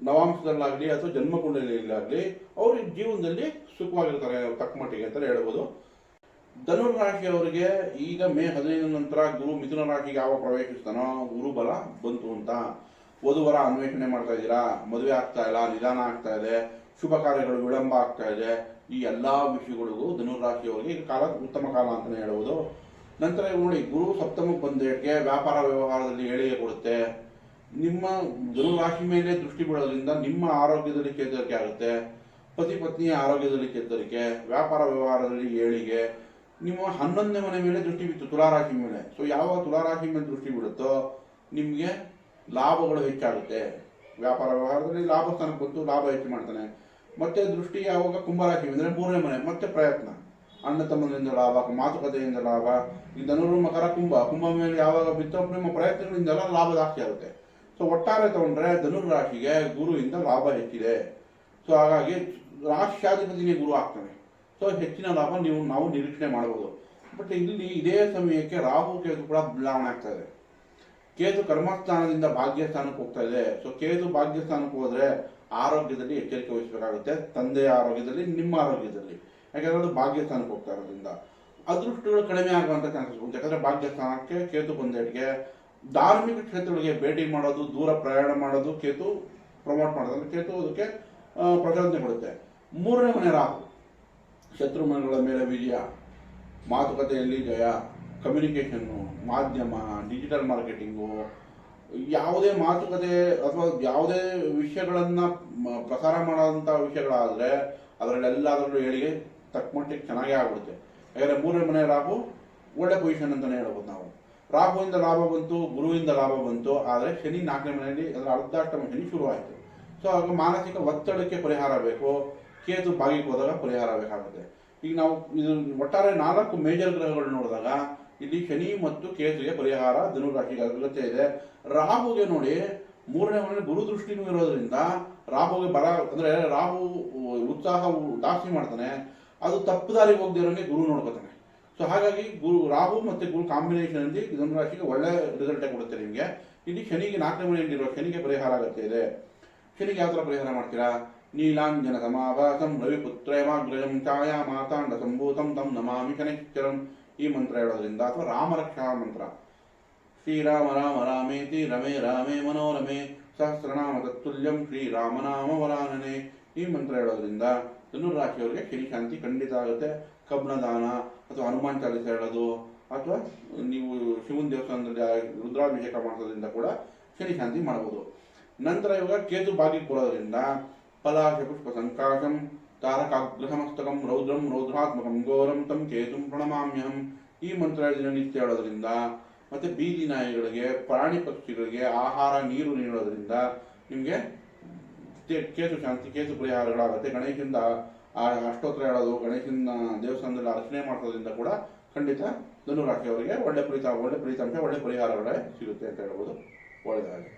ನವಾಂಶದಲ್ಲಾಗಲಿ ಅಥವಾ ಜನ್ಮಕುಂಡಲಿಯಲ್ಲಾಗಲಿ ಅವರು ಜೀವನದಲ್ಲಿ ಸುಖವಾಗಿರ್ತಾರೆ, ತಕ್ಕ ಮಟ್ಟಿಗೆ ಅಂತ ಹೇಳ್ಬೋದು. ಧನುರಾಶಿಯವರಿಗೆ ಈಗ ಮೇ ಹದಿನೈದು ನಂತರ ಗುರು ಮಿಥುನ ರಾಶಿಗೆ ಯಾವ ಪ್ರವೇಶಿಸ್ತಾನೋ ಗುರುಬಲ ಬಂತು ಅಂತ ವಧುವರ ಅನ್ವೇಷಣೆ ಮಾಡ್ತಾ ಇದ್ದೀರಾ? ಮದುವೆ ಆಗ್ತಾ ಇಲ್ಲ, ನಿಧಾನ ಆಗ್ತಾ ಇದೆ, ಶುಭ ಕಾರ್ಯಗಳು ವಿಳಂಬ ಆಗ್ತಾ ಇದೆ. ಈ ಎಲ್ಲ ವಿಷಯಗಳಿಗೂ ಧನುರಾಶಿಯವರಿಗೆ ಈಗ ಕಾಲ ಉತ್ತಮ ಕಾಲ ಅಂತಲೇ ಹೇಳ್ಬೋದು. ನಂತರ ನೋಡಿ, ಗುರು ಸಪ್ತಮಕ್ಕೆ ಬಂದೇಟ್ಗೆ ವ್ಯಾಪಾರ ವ್ಯವಹಾರದಲ್ಲಿ ಏಳಿಗೆ ಕೊಡುತ್ತೆ. ನಿಮ್ಮ ಧನು ರಾಶಿ ಮೇಲೆ ದೃಷ್ಟಿ ಬೀಳೋದ್ರಿಂದ ನಿಮ್ಮ ಆರೋಗ್ಯದಲ್ಲಿ ಚೇತರಿಕೆ ಆಗುತ್ತೆ. ಪತಿ ಪತ್ನಿಯ ಆರೋಗ್ಯದಲ್ಲಿ ಚೇತರಿಕೆ ವ್ಯಾಪಾರ ವ್ಯವಹಾರದಲ್ಲಿ ಏಳಿಗೆ, ನಿಮ್ಮ ಹನ್ನೊಂದನೇ ಮನೆ ಮೇಲೆ ದೃಷ್ಟಿ ಬಿತ್ತು, ತುಲಾರಾಶಿ ಮೇಲೆ. ಸೊ ಯಾವ ತುಲಾರಾಶಿ ಮೇಲೆ ದೃಷ್ಟಿ ಬಿಡುತ್ತೋ ನಿಮಗೆ ಲಾಭಗಳು ಹೆಚ್ಚಾಗುತ್ತೆ. ವ್ಯಾಪಾರ ವ್ಯವಹಾರದಲ್ಲಿ ಲಾಭ ಸ್ಥಾನಕ್ಕೆ ಬಂತು, ಲಾಭ ಹೆಚ್ಚು ಮಾಡ್ತಾನೆ. ಮತ್ತೆ ದೃಷ್ಟಿ ಯಾವಾಗ ಕುಂಭರಾಶಿ ಅಂದರೆ ಮೂರನೇ ಮನೆ, ಮತ್ತೆ ಪ್ರಯತ್ನ. ಅಣ್ಣ ತಮ್ಮನಿಂದ ಲಾಭ, ಮಾತುಕತೆಯಿಂದ ಲಾಭ. ಈ ಧನುರು, ಮಕರ, ಕುಂಭ ಕುಂಭ ಮೇಲೆ ಯಾವಾಗ ಬಿತ್ತೋ, ನಿಮ್ಮ ಪ್ರಯತ್ನಗಳಿಂದೆಲ್ಲ ಲಾಭ ಜಾಸ್ತಿ ಆಗುತ್ತೆ. ಸೊ ಒಟ್ಟಾರೆ ತಗೊಂಡ್ರೆ ಧನುರ್ ರಾಶಿಗೆ ಗುರುವಿಂದ ಲಾಭ ಹೆಚ್ಚಿದೆ. ಸೊ ಹಾಗಾಗಿ ರಾಷ್ಟ್ರಾಧಿಪತಿಗೆ ಗುರು ಆಗ್ತಾನೆ ಸೊ ಹೆಚ್ಚಿನ ಲಾಭ ನೀವು, ನಾವು ನಿರೀಕ್ಷಣೆ ಮಾಡಬಹುದು ಬಟ್ ಇಲ್ಲಿ ಇದೇ ಸಮಯಕ್ಕೆ ರಾಹು ಕೇತು ಕೂಡ ಬದಲಾವಣೆ ಆಗ್ತಾ ಇದೆ. ಕೇತು ಕರ್ಮಸ್ಥಾನದಿಂದ ಭಾಗ್ಯಸ್ಥಾನಕ್ಕೆ ಹೋಗ್ತಾ ಇದೆ. ಸೊ ಕೇತು ಭಾಗ್ಯಸ್ಥಾನಕ್ಕೆ ಹೋದ್ರೆ ಆರೋಗ್ಯದಲ್ಲಿ ಎಚ್ಚರಿಕೆ ವಹಿಸಬೇಕಾಗುತ್ತೆ. ತಂದೆಯ ಆರೋಗ್ಯದಲ್ಲಿ, ನಿಮ್ಮ ಆರೋಗ್ಯದಲ್ಲಿ. ಯಾಕಂದ್ರೆ ಅದು ಭಾಗ್ಯಸ್ಥಾನಕ್ಕೆ ಹೋಗ್ತಾ ಇರೋದ್ರಿಂದ. ಅದೃಷ್ಟಗಳು ಕಡಿಮೆ ಆಗುವಂತ ಚಾನ್ಸಸ್ ಉಂಟು. ಯಾಕಂದ್ರೆ ಭಾಗ್ಯಸ್ಥಾನಕ್ಕೆ ಕೇತು ಬಂದೇಟಿಗೆ ಧಾರ್ಮಿಕ ಕ್ಷೇತ್ರಗಳಿಗೆ ಭೇಟಿ ಮಾಡೋದು, ದೂರ ಪ್ರಯಾಣ ಮಾಡೋದು ಕೇತು ಪ್ರಮೋಟ್ ಮಾಡೋದು. ಕೇತು ಅದಕ್ಕೆ ಪ್ರಚೋದನೆ ಕೊಡುತ್ತೆ. ಮೂರನೇ ಮನೆ ರಾಹು. ಶತ್ರು ಮನೆಗಳ ಮೇಲೆ ವಿಜಯ. ಮಾತುಕತೆಯಲ್ಲಿ ಜಯ. ಕಮ್ಯುನಿಕೇಷನ್ನು ಮಾಧ್ಯಮ ಡಿಜಿಟಲ್ ಮಾರ್ಕೆಟಿಂಗು ಯಾವುದೇ ಮಾತುಕತೆ ಅಥವಾ ಯಾವುದೇ ವಿಷಯಗಳನ್ನು ಪ್ರಸಾರ ಮಾಡೋಂಥ ವಿಷಯಗಳಾದರೆ ಅದರಲ್ಲೆಲ್ಲಾದರೂ ಹೇಳಿಗೆ ತಕ್ಕ ಮಟ್ಟಿಗೆ ಚೆನ್ನಾಗೇ ಆಗ್ಬಿಡುತ್ತೆ. ಯಾಕಂದರೆ ಮೂರನೇ ಮನೆ ರಾಹು ಒಳ್ಳೆ ಪೊಸಿಷನ್ ಅಂತಲೇ ಹೇಳ್ಬೋದು ನಾವು. ರಾಹುವಿಂದ ಲಾಭ ಬಂತು, ಗುರುವಿಂದ ಲಾಭ ಬಂತು, ಆದರೆ ಶನಿ ನಾಲ್ಕನೇ ಮನೆಯಲ್ಲಿ ಅದರ ಅರ್ಧಾಷ್ಟಮ ಶನಿ ಶುರುವಾಯಿತು. ಸೊ ಆಗ ಮಾನಸಿಕ ಒತ್ತಡಕ್ಕೆ ಪರಿಹಾರ ಬೇಕು, ಕೇತು ಬಾಗಿಗೆ ಹೋದಾಗ ಪರಿಹಾರ ಬೇಕಾಗುತ್ತೆ. ಈಗ ನಾವು ಇದು ಒಟ್ಟಾರೆ ನಾಲ್ಕು ಮೇಜರ್ ಗ್ರಹಗಳನ್ನು ನೋಡಿದಾಗ, ಇಲ್ಲಿ ಶನಿ ಮತ್ತು ಕೇತುಗೆ ಪರಿಹಾರ ಧನುರಾಶಿಗೆ ಅಗತ್ಯ ಇದೆ. ರಾಹುಗೆ ನೋಡಿ, ಮೂರನೇ ಮನೆ ಗುರು ದೃಷ್ಟಿನೂ ಇರೋದ್ರಿಂದ ರಾಹುಗೆ ಬರ, ಅಂದ್ರೆ ರಾಹು ಉತ್ಸಾಹ ಜಾಸ್ತಿ ಮಾಡ್ತಾನೆ. ಅದು ತಪ್ಪು ದಾರಿಗೆ ಹೋಗದಿರೋಂಗೆ ಗುರು ನೋಡ್ಕೋತಾನೆ. ಸೊ ಹಾಗಾಗಿ ಗುರು ರಾಹು ಮತ್ತೆ ಗುರು ಕಾಂಬಿನೇಷನ್ ಅಲ್ಲಿ ಧನುರಾಶಿಗೆ ಒಳ್ಳೆ ರಿಸಲ್ಟ್ ಕೊಡುತ್ತೆ ನಿಮಗೆ. ಇಲ್ಲಿ ಶನಿಗೆ ನಾಲ್ಕನೇ ಮನೆಯಲ್ಲಿರುವ ಶನಿಗೆ ಪರಿಹಾರ ಆಗುತ್ತೆ ಇದೆ. ಶನಿಗೆ ಯಾವ ಥರ ಪರಿಹಾರ ಮಾಡ್ತೀರಾ? ನೀಲಾಂಜನ ಸಮಾಭಾಸಂ ರವಿಪುತ್ರೇವಾಗ್ರಜಂ ಛಾಯಾ ಮಾತಾಂಡ ಸಂಭೂತಂ, ತಂ ನಮಾಮಿ ಶನಿಶ್ಚರಂ. ಈ ಮಂತ್ರ ಹೇಳೋದ್ರಿಂದ ಅಥವಾ ರಾಮರಕ್ಷಾ ಮಂತ್ರ. ಶ್ರೀರಾಮ ರಾಮ ರಾಮೇತಿ ರಮೇ ರಾಮೇ ಮನೋರಮೆ ಸಹಸ್ರನಾಮ ತತ್ತುಲ್ಯಂ ಶ್ರೀರಾಮನಾಮ ವರಾನನೆ. ಈ ಮಂತ್ರ ಹೇಳೋದ್ರಿಂದ ಧನುರಾಶಿಯವರಿಗೆ ಶನಿ ಶಾಂತಿ ಖಂಡಿತ ಆಗುತ್ತೆ. ಕಬ್ಣ ದಾನ ಅಥವಾ ಹನುಮಾನ್ ಚಾಲಿಸ ಹೇಳೋದು, ಅಥವಾ ನೀವು ಶಿವನ ದೇವಸ್ಥಾನದಲ್ಲಿ ರುದ್ರಾಭಿಷೇಕ ಮಾಡೋದ್ರಿಂದ ಕೂಡ ಶನಿ ಶಾಂತಿ ಮಾಡಬಹುದು ನಂತರ ಇವಾಗ ಕೇತು ಬಾಗಿ ಕೊಡೋದ್ರಿಂದ ಪಲಾಶ ಪುಷ್ಪ ಸಂಕಾಶಂ ತಾರಕಾಗ್ರಹಮಸ್ತಕಂ ರೌದ್ರಂ ರೌದ್ರಾತ್ಮಕಂ, ಘೋರಂ ತಂ ಕೇತುಂ ಪ್ರಣಮಾಮ್ಯಹಂ. ಈ ಮಂತ್ರ ದಿನನಿತ್ಯ ಹೇಳೋದ್ರಿಂದ ಮತ್ತೆ ಬೀದಿ ನಾಯಿಗಳಿಗೆ, ಪ್ರಾಣಿ ಪಕ್ಷಿಗಳಿಗೆ ಆಹಾರ, ನೀರು ನೀಡೋದ್ರಿಂದ ನಿಮಗೆ ಕೇತು ಶಾಂತಿ, ಕೇತು ಪರಿಹಾರಗಳಾಗುತ್ತೆ ಗಣೇಶನಿಂದ ಆ ಅಷ್ಟೋತ್ರ ಹೇಳೋದು ಗಣೇಶನ ದೇವಸ್ಥಾನದಲ್ಲಿ ಅರ್ಚನೆ ಮಾಡೋದ್ರಿಂದ ಕೂಡ ಖಂಡಿತ ಧನುರಾಶಿಯವರಿಗೆ ಒಳ್ಳೆ ಫಲಿತಾಂಶ ಒಳ್ಳೆ ಫಲಿತಾಂಶ ಒಳ್ಳೆ ಪರಿಹಾರಗಳೇ ಸಿಗುತ್ತೆ ಅಂತ ಹೇಳ್ಬೋದು. ಒಳ್ಳೆಯದಾಗಲಿ